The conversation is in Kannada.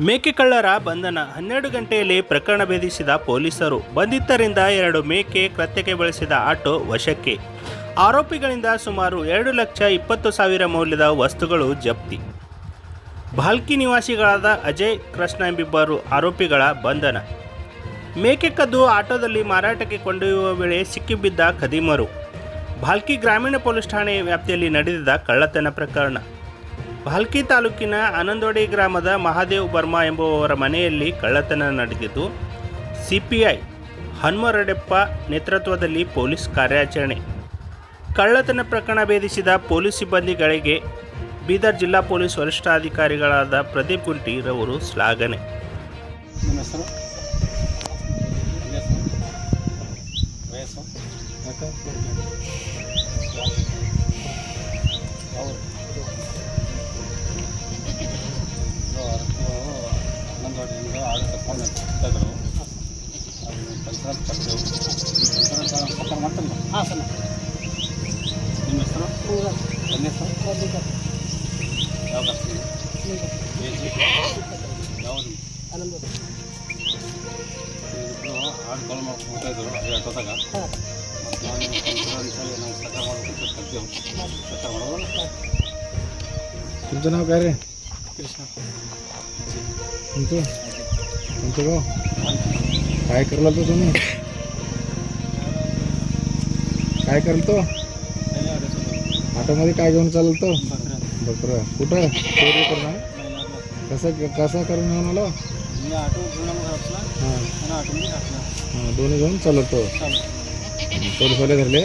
ಮೇಕೆಕಳ್ಳರ ಬಂಧನ. ಹನ್ನೆರಡು ಗಂಟೆಯಲ್ಲಿ ಪ್ರಕರಣ ಭೇದಿಸಿದ ಪೊಲೀಸರು. ಬಂಧಿತರಿಂದ ಎರಡು ಮೇಕೆ ಕೃತ್ಯಕ್ಕೆ ಬಳಸಿದ ಆಟೋ ವಶಕ್ಕೆ. ಆರೋಪಿಗಳಿಂದ ಸುಮಾರು ಎರಡು ಲಕ್ಷ ಇಪ್ಪತ್ತು ಸಾವಿರ ಮೌಲ್ಯದ ವಸ್ತುಗಳು ಜಪ್ತಿ. ಭಾಲ್ಕಿ ನಿವಾಸಿಗಳಾದ ಅಜಯ್ ಕೃಷ್ಣ ಎಂಬಿಬ್ಬರು ಆರೋಪಿಗಳ ಬಂಧನ. ಮೇಕೆ ಕದ್ದು ಆಟೋದಲ್ಲಿ ಮಾರಾಟಕ್ಕೆ ಕೊಂಡೊಯ್ಯುವ ವೇಳೆ ಸಿಕ್ಕಿಬಿದ್ದ ಖದೀಮರು. ಭಾಲ್ಕಿ ಗ್ರಾಮೀಣ ಪೊಲೀಸ್ ಠಾಣೆ ವ್ಯಾಪ್ತಿಯಲ್ಲಿ ನಡೆದಿದ್ದ ಕಳ್ಳತನ ಪ್ರಕರಣ. ಭಾಲ್ಕಿ ತಾಲೂಕಿನ ಆನಂದೋಡಿ ಗ್ರಾಮದ ಮಹಾದೇವ್ ಬರ್ಮಾ ಎಂಬುವವರ ಮನೆಯಲ್ಲಿ ಕಳ್ಳತನ ನಡೆದಿದ್ದು, ಸಿಪಿಐ ಹನುಮರಡೆಪ್ಪ ನೇತೃತ್ವದಲ್ಲಿ ಪೊಲೀಸ್ ಕಾರ್ಯಾಚರಣೆ. ಕಳ್ಳತನ ಪ್ರಕರಣ ಭೇದಿಸಿದ ಪೊಲೀಸ್ ಸಿಬ್ಬಂದಿಗಳಿಗೆ ಬೀದರ್ ಜಿಲ್ಲಾ ಪೊಲೀಸ್ ವರಿಷ್ಠಾಧಿಕಾರಿಗಳಾದ ಪ್ರದೀಪ್ ಗುಂಟಿರವರು ಶ್ಲಾಘನೆ. ಮಾಡಿದ್ರು ಆಡಳಿತ ತಗೊಂಡು ಇದ್ದರು ಅದು ಪರಿಸರ ಪಡೆದು ಪರಿಸರ ಮಾಡ್ತಲ್ಲ ಹಾಂ ಸರ್. ನಿಮ್ಮ ಹೆಸರು? ನನ್ನ ಹೆಸರು? ಯಾವ ಬರ್ತೀವಿ ಯಾವುದು? ಇಬ್ಬರು ಕಾಲ್ ಮಾಡ್ಕೊಳ್ತಾ ಇದ್ದರು ಆಟೋದಾಗ ನಾವು ಸರ್ಕಾರ ಕೃಷ್ಣ. काय करला तो तुम्ही? काय करतो? हातामध्ये काय घेऊन चालतो? बकर. कुठं? चोरी करणार कसं कसं करून घेऊन आलो? हां. दोन्ही घेऊन चालतो. चोरी सोले धरले?